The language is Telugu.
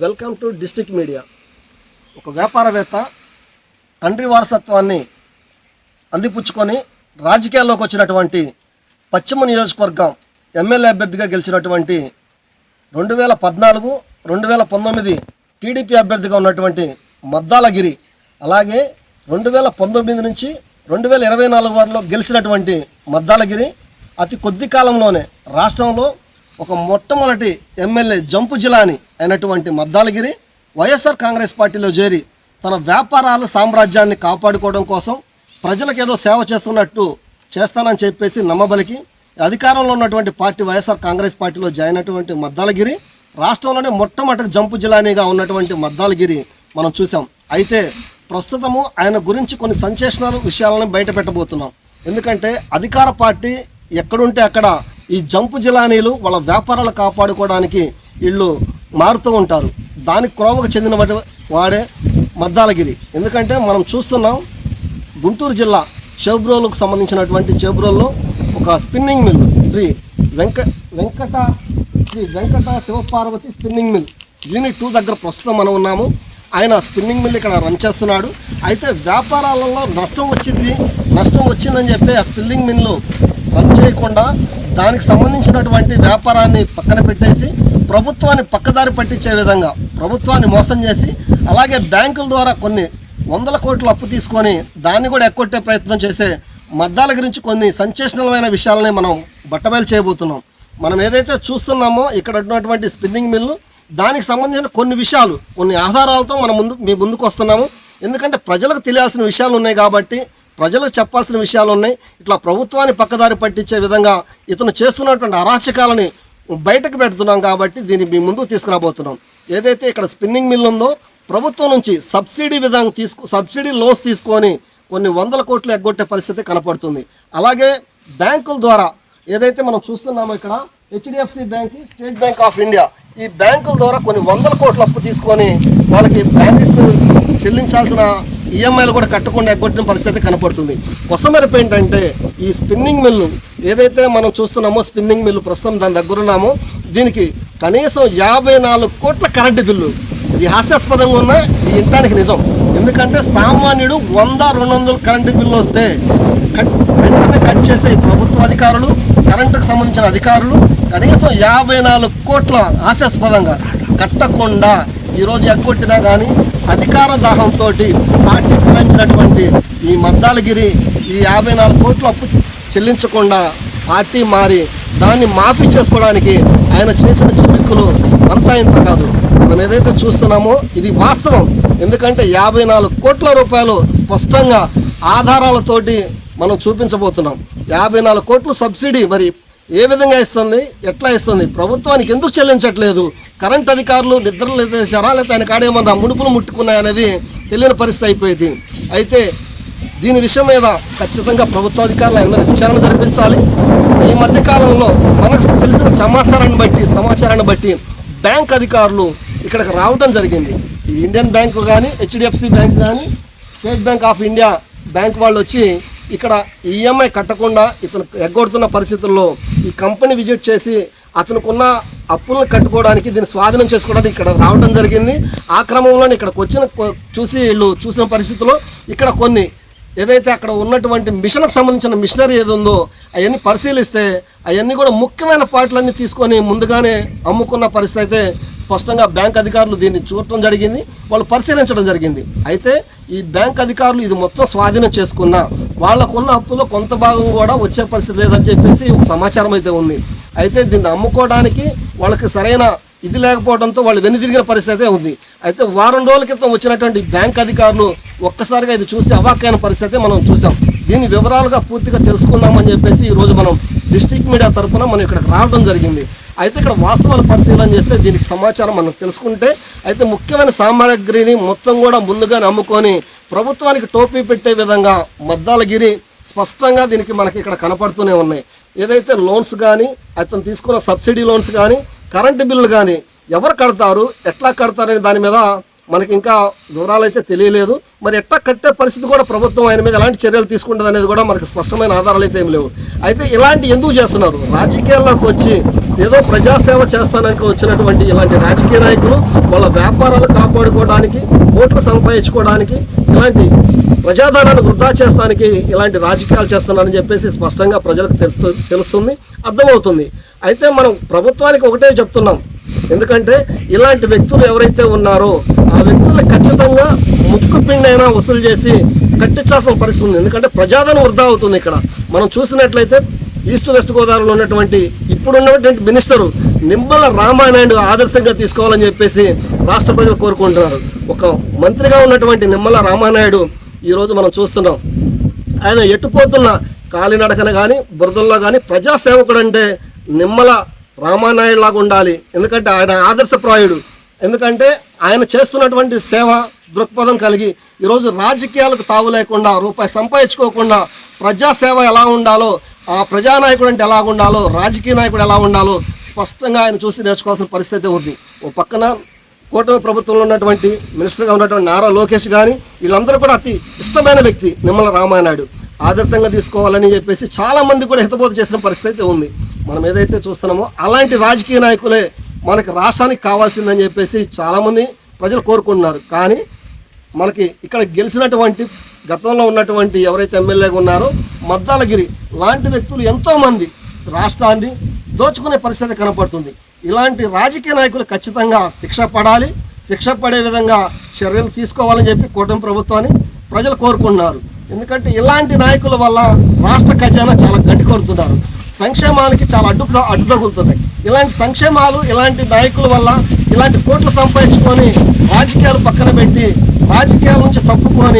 Welcome to district media. ఒక వ్యాపారవేత్త తండ్రి వారసత్వాన్ని అందిపుచ్చుకొని రాజకీయాల్లోకి వచ్చినటువంటి పశ్చిమ నియోజకవర్గం ఎమ్మెల్యే అభ్యర్థిగా గెలిచినటువంటి రెండు వేల పద్నాలుగు రెండు వేల పంతొమ్మిది టీడీపీ అభ్యర్థిగా ఉన్నటువంటి మద్దాలగిరి అలాగే రెండు వేల పంతొమ్మిది నుంచి రెండు వేల ఇరవై నాలుగు వారిలో గెలిచినటువంటి మద్దాలగిరి అతి కొద్ది కాలంలోనే రాష్ట్రంలో ఒక మొట్టమొదటి ఎమ్మెల్యే జంపు జిలాని అయినటువంటి మద్దాలగిరి వైఎస్ఆర్ కాంగ్రెస్ పార్టీలో చేరి తన వ్యాపారాల సామ్రాజ్యాన్ని కాపాడుకోవడం కోసం ప్రజలకు ఏదో సేవ చేస్తున్నట్టు చేస్తానని చెప్పేసి నమ్మబలికి అధికారంలో ఉన్నటువంటి పార్టీ వైఎస్ఆర్ కాంగ్రెస్ పార్టీలో జాయిన్ అయినటువంటి మద్దాలగిరి రాష్ట్రంలోనే మొట్టమొదటి జంపు జిలానీగా ఉన్నటువంటి మద్దాలగిరి మనం చూసాం. అయితే ప్రస్తుతము ఆయన గురించి కొన్ని సంచేషణాలు విషయాలను బయట పెట్టబోతున్నాం. ఎందుకంటే అధికార పార్టీ ఎక్కడుంటే అక్కడ ఈ జంపు జిలానీలు వాళ్ళ వ్యాపారాలు కాపాడుకోవడానికి వీళ్ళు మారుతూ ఉంటారు. దానికి క్రోవకు చెందిన వాటి- వాడే మద్దాలగిరి. ఎందుకంటే మనం చూస్తున్నాం గుంటూరు జిల్లా చేబ్రోలకు సంబంధించినటువంటి చేబ్రోల్లో ఒక స్పిన్నింగ్ మిల్ శ్రీ వెంక Venkata Sri Venkata Shivaparvathi spinning mill. Unit two దగ్గర ప్రస్తుతం మనం ఉన్నాము. ఆయన స్పిన్నింగ్ మిల్ ఇక్కడ రన్ చేస్తున్నాడు. అయితే వ్యాపారాలలో నష్టం వచ్చింది నష్టం వచ్చిందని చెప్పి ఆ స్పిన్నింగ్ మిల్లు రన్ చేయకుండా దానికి సంబంధించినటువంటి వ్యాపారాన్ని పక్కన పెట్టేసి ప్రభుత్వాన్ని పక్కదారి పట్టించే విధంగా ప్రభుత్వాన్ని మోసం చేసి అలాగే బ్యాంకుల ద్వారా కొన్ని వందల కోట్లు అప్పు తీసుకొని దాన్ని కూడా ఎక్కొట్టే ప్రయత్నం చేసే మద్దాల గురించి కొన్ని సంచేషణలమైన విషయాలని మనం బట్టబయలు చేయబోతున్నాం. మనం ఏదైతే చూస్తున్నామో ఇక్కడ ఉన్నటువంటి స్పిన్నింగ్ మిల్లు దానికి సంబంధించిన కొన్ని విషయాలు కొన్ని ఆధారాలతో మనం ముందు మీ ముందుకు వస్తున్నాము. ఎందుకంటే ప్రజలకు తెలియాల్సిన విషయాలు ఉన్నాయి కాబట్టి ప్రజలకు చెప్పాల్సిన విషయాలు ఉన్నాయి. ఇట్లా ప్రభుత్వాన్ని పక్కదారి పట్టించే విధంగా ఇతను చేస్తున్నటువంటి అరాచకాలని బయటకు పెడుతున్నాం కాబట్టి దీన్ని మీ ముందుకు తీసుకురాబోతున్నాం. ఏదైతే ఇక్కడ స్పిన్నింగ్ మిల్ ఉందో ప్రభుత్వం నుంచి సబ్సిడీ విధంగా తీసుకు సబ్సిడీ లోన్స్ తీసుకొని కొన్ని వందల కోట్లు ఎగ్గొట్టే పరిస్థితి కనపడుతుంది. అలాగే బ్యాంకుల ద్వారా ఏదైతే మనం చూస్తున్నామో ఇక్కడ HDFC bank state bank of India ఈ బ్యాంకుల ద్వారా కొన్ని వందల కోట్ల అప్పు తీసుకొని వాళ్ళకి బ్యాంకు చెల్లించాల్సిన ఈఎంఐలు కూడా కట్టకుండా ఎగ్గొట్టిన పరిస్థితి కనపడుతుంది. కొసమెరపు ఏంటంటే ఈ స్పిన్నింగ్ మిల్లు ఏదైతే మనం చూస్తున్నామో స్పిన్నింగ్ మిల్లు ప్రస్తుతం దాని దగ్గర ఉన్నామో దీనికి కనీసం యాభై నాలుగు కోట్ల కరెంటు బిల్లు. ఇది హాస్యాస్పదంగా ఉన్న ఇది ఇంటానికి నిజం. ఎందుకంటే సామాన్యుడు వంద రెండు వందలు కరెంటు బిల్లు వస్తే కట్ వెంటనే కట్ చేసే ప్రభుత్వ అధికారులు కరెంటుకు సంబంధించిన అధికారులు కనీసం యాభై నాలుగు కోట్ల హాస్యాస్పదంగా కట్టకుండా ఈరోజు ఎగ్గొట్టినా కానీ అధికార దాహంతో పార్టీ ఫిరాయించినటువంటి ఈ మద్దాలగిరి ఈ యాభై నాలుగు కోట్ల అప్పు చెల్లించకుండా పార్టీ మారి దాన్ని మాఫీ చేసుకోవడానికి ఆయన చేసిన చిమిక్కులు అంతా ఇంత కాదు. మనం ఏదైతే చూస్తున్నామో ఇది వాస్తవం. ఎందుకంటే యాభై నాలుగు కోట్ల రూపాయలు స్పష్టంగా ఆధారాలతోటి మనం చూపించబోతున్నాం. యాభై నాలుగు కోట్లు సబ్సిడీ మరి ఏ విధంగా ఇస్తుంది? ఎట్లా ఇస్తుంది? ప్రభుత్వానికి ఎందుకు చెల్లించట్లేదు? కరెంట్ అధికారులు నిద్రలు జరాలైతే ఆయన కాడేమన్నా ముడుపులు ముట్టుకున్నాయనేది తెలియని పరిస్థితి అయిపోయింది. అయితే దీని విషయం మీద ఖచ్చితంగా ప్రభుత్వ అధికారులు ఆయన మీద విచారణ జరిపించాలి. ఈ మధ్యకాలంలో మనకు తెలిసిన సమాచారాన్ని బట్టి సమాచారాన్ని బట్టి బ్యాంక్ అధికారులు ఇక్కడికి రావడం జరిగింది. ఈ ఇండియన్ బ్యాంక్ కానీ హెచ్డిఎఫ్సి బ్యాంక్ కానీ state bank of India bank వాళ్ళు వచ్చి ఇక్కడ ఈఎంఐ కట్టకుండా ఇతను ఎగ్గొడుతున్న పరిస్థితుల్లో ఈ కంపెనీ విజిట్ చేసి అతనుకున్న అప్పులను కట్టుకోవడానికి దీన్ని స్వాధీనం చేసుకోవడానికి ఇక్కడ రావడం జరిగింది. ఆ క్రమంలోనే ఇక్కడికి వచ్చిన చూసి వీళ్ళు చూసిన పరిస్థితుల్లో ఇక్కడ కొన్ని ఏదైతే అక్కడ ఉన్నటువంటి మిషన్కి సంబంధించిన మిషనరీ ఏది ఉందో అవన్నీ పరిశీలిస్తే అవన్నీ కూడా ముఖ్యమైన పార్ట్లన్నీ తీసుకొని ముందుగానే అమ్ముకున్న పరిస్థితి అయితే స్పష్టంగా బ్యాంక్ అధికారులు దీన్ని చూడటం జరిగింది. వాళ్ళు పరిశీలించడం జరిగింది. అయితే ఈ బ్యాంక్ అధికారులు ఇది మొత్తం స్వాధీనం చేసుకున్న వాళ్ళకున్న అప్పులో కొంత భాగం కూడా వచ్చే పరిస్థితి లేదని చెప్పేసి ఒక సమాచారం అయితే ఉంది. అయితే దీన్ని అమ్ముకోవడానికి వాళ్ళకి సరైన ఇది లేకపోవడంతో వాళ్ళు వెనుదిరిగిన పరిస్థితి ఉంది. అయితే వారం రోజుల క్రితం వచ్చినటువంటి బ్యాంక్ అధికారులు ఒక్కసారిగా ఇది చూసి అవాక్కైన పరిస్థితి మనం చూసాం. దీని వివరాలుగా పూర్తిగా తెలుసుకుందామని చెప్పేసి ఈరోజు మనం డిస్ట్రిక్ట్ మీడియా తరఫున మనం ఇక్కడికి రావడం జరిగింది. అయితే ఇక్కడ వాస్తవాలు పరిశీలన చేస్తే దీనికి సమాచారం మనం తెలుసుకుంటే అయితే ముఖ్యమైన సామాగ్రిని మొత్తం కూడా ముందుగానే అమ్ముకొని ప్రభుత్వానికి టోపీ పెట్టే విధంగా మద్దాలగిరి స్పష్టంగా దీనికి మనకి ఇక్కడ కనపడుతూనే ఉన్నాయి. ఏదైతే లోన్స్ కానీ అతను తీసుకున్న సబ్సిడీ లోన్స్ కానీ కరెంటు బిల్లులు కానీ ఎవరు కడతారు ఎట్లా కడతారనే దాని మీద మనకి ఇంకా వివరాలు అయితే తెలియలేదు. మరి ఎట్లా కట్టే పరిస్థితి కూడా ప్రభుత్వం ఆయన మీద ఎలాంటి చర్యలు తీసుకుంటుంది అనేది కూడా మనకి స్పష్టమైన ఆధారాలు అయితే ఏమి లేవు. అయితే ఇలాంటి ఎందుకు చేస్తున్నారు? రాజకీయాల్లోకి వచ్చి ఏదో ప్రజాసేవ చేస్తానికి వచ్చినటువంటి ఇలాంటి రాజకీయ నాయకులు వాళ్ళ వ్యాపారాలు కాపాడుకోవడానికి ఓట్లు సంపాదించుకోవడానికి ఇలాంటి ప్రజాధనాన్ని వృధా చేస్తానికి ఇలాంటి రాజకీయాలు చేస్తున్నారని చెప్పేసి స్పష్టంగా ప్రజలకు తెలుస్తూ తెలుస్తుంది అర్థమవుతుంది. అయితే మనం ప్రభుత్వానికి ఒకటే చెప్తున్నాం. ఎందుకంటే ఇలాంటి వ్యక్తులు ఎవరైతే ఉన్నారో ఆ వ్యక్తుల్ని ఖచ్చితంగా ముక్కు పిండైనా వసూలు చేసి కట్టించాల్సిన పరిస్థితి ఉంది. ఎందుకంటే ప్రజాధనం వృధా అవుతుంది ఇక్కడ. మనం చూసినట్లయితే ఈస్ట్ వెస్ట్ గోదావరిలో ఉన్నటువంటి ఇప్పుడున్నటువంటి మినిస్టరు నిమ్మల రామానాయుడు ఆదర్శంగా తీసుకోవాలని చెప్పేసి రాష్ట్ర ప్రజలు కోరుకుంటున్నారు. ఒక మంత్రిగా ఉన్నటువంటి నిమ్మల రామానాయుడు ఈరోజు మనం చూస్తున్నాం. ఆయన ఎట్టుపోతున్న కాలినడకన కానీ బురదల్లో కానీ ప్రజాసేవకుడు అంటే నిమ్మల రామానాయుడు లాగా ఉండాలి. ఎందుకంటే ఆయన ఆదర్శప్రాయుడు. ఎందుకంటే ఆయన చేస్తున్నటువంటి సేవ దృక్పథం కలిగి ఈరోజు రాజకీయాలకు తావు లేకుండా రూపాయి సంపాదించుకోకుండా ప్రజాసేవ ఎలా ఉండాలో ఆ ప్రజానాయకుడు అంటే ఎలా ఉండాలో రాజకీయ నాయకుడు ఎలా ఉండాలో స్పష్టంగా ఆయన చూసి నేర్చుకోవాల్సిన పరిస్థితి ఉంది. ఓ పక్కన కూటమి ప్రభుత్వంలో ఉన్నటువంటి మినిస్టర్గా ఉన్నటువంటి నారా లోకేష్ కానీ వీళ్ళందరూ కూడా అతి ఇష్టమైన వ్యక్తి నిమ్మల రామానాయుడు. ఆదర్శంగా తీసుకోవాలని చెప్పేసి చాలామంది కూడా హితబోధ చేసిన పరిస్థితి అయితే ఉంది. మనం ఏదైతే చూస్తున్నామో అలాంటి రాజకీయ నాయకులే మనకి రాష్ట్రానికి కావాల్సిందని చెప్పేసి చాలామంది ప్రజలు కోరుకుంటున్నారు. కానీ మనకి ఇక్కడ గెలిచినటువంటి గతంలో ఉన్నటువంటి ఎవరైతే ఎమ్మెల్యేగా ఉన్నారో మద్దాలగిరి లాంటి వ్యక్తులు ఎంతోమంది రాష్ట్రాన్ని దోచుకునే పరిస్థితి కనపడుతుంది. ఇలాంటి రాజకీయ నాయకులు ఖచ్చితంగా శిక్ష పడాలి శిక్ష పడే విధంగా చర్యలు తీసుకోవాలని చెప్పి కూటమి ప్రభుత్వాన్ని ప్రజలు కోరుకుంటున్నారు. ఎందుకంటే ఇలాంటి నాయకుల వల్ల రాష్ట్ర ఖజానా చాలా గండి కొడుతున్నారు. సంక్షేమాలకి చాలా అడ్డు అడ్డు తగులుతున్నాయి ఇలాంటి సంక్షేమాలు ఇలాంటి నాయకుల వల్ల ఇలాంటి కోట్లు సంపాదించుకొని రాజకీయాలు పక్కన పెట్టి రాజకీయాల నుంచి తప్పుకొని